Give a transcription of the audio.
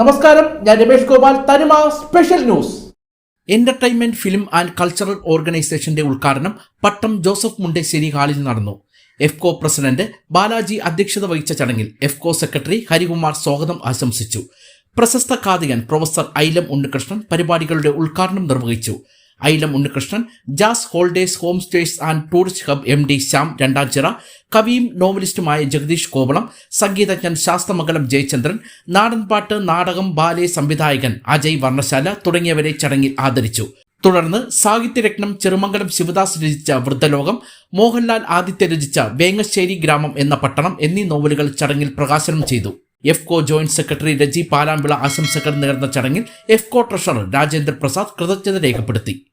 നമസ്കാരം ഞാൻ Ramesh Gopal Thanima special news. Entertainment film and cultural ഓർഗനൈസേഷന്റെ ഉദ്ഘാടനം പട്ടം ജോസഫ് മുണ്ടശ്ശേരി ഹാളിൽ നടന്നു. എഫ്കോ പ്രസിഡന്റ് ബാലാജി അധ്യക്ഷത വഹിച്ച ചടങ്ങിൽ എഫ്കോ സെക്രട്ടറി ഹരികുമാർ സ്വാഗതം ആശംസിച്ചു. പ്രശസ്ത കാതികൻ പ്രൊഫസർ ഐലം ഉണ്ണികൃഷ്ണൻ പരിപാടികളുടെ ഉദ്ഘാടനം നിർവഹിച്ചു. Ailam Unnikrishnan jazz holders home stays and tourist hub M D Shyam Randanchira കവിയും നോവലിസ്റ്റുമായ ജഗദീഷ് കോവളം സംഗീതജ്ഞൻ ശാസ്തമംഗലം ജയചന്ദ്രൻ നാടൻപാട്ട് നാടകം ബാലെ സംവിധായകൻ അജയ് വർണശാല തുടങ്ങിയവരെ ചടങ്ങിൽ ആദരിച്ചു. തുടർന്ന് സാഹിത്യരത്നം ചെറുമംഗലം ശിവദാസ് രചിച്ച വൃദ്ധലോകം മോഹൻലാൽ ആദിത്യ രചിച്ച വേങ്ങശ്ശേരി ഗ്രാമം എന്ന പട്ടണം എന്നീ നോവലുകൾ ചടങ്ങിൽ പ്രകാശനം ചെയ്തു. എഫ്കോ ജോയിന്റ് സെക്രട്ടറി രജി പാലാമ്പിള ആശംസകൾ നേർന്ന ചടങ്ങിൽ എഫ്കോ ട്രഷറർ രാജേന്ദ്ര പ്രസാദ് കൃതജ്ഞത രേഖപ്പെടുത്തി.